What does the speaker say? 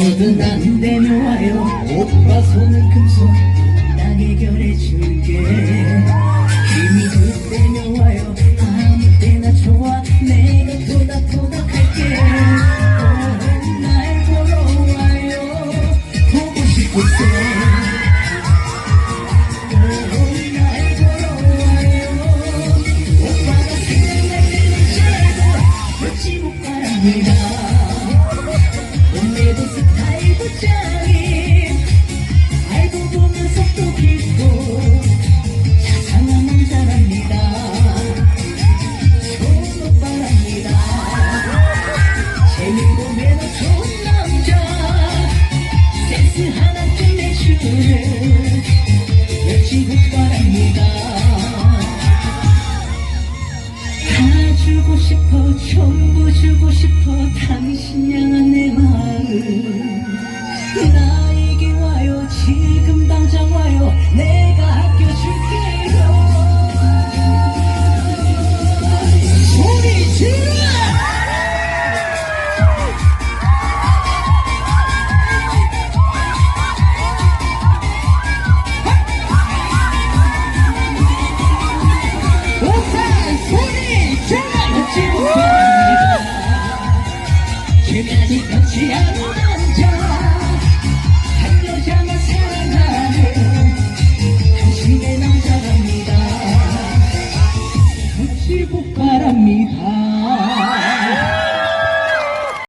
모두 난 내놓아요. 오빠 손을 금속 나게 결해줄게. 힘이 그 내놓아요. 지금까지 같이 하는 자, 한 여자만 사랑하는 당신의 남자랍니다. 혹시 복 바랍니다.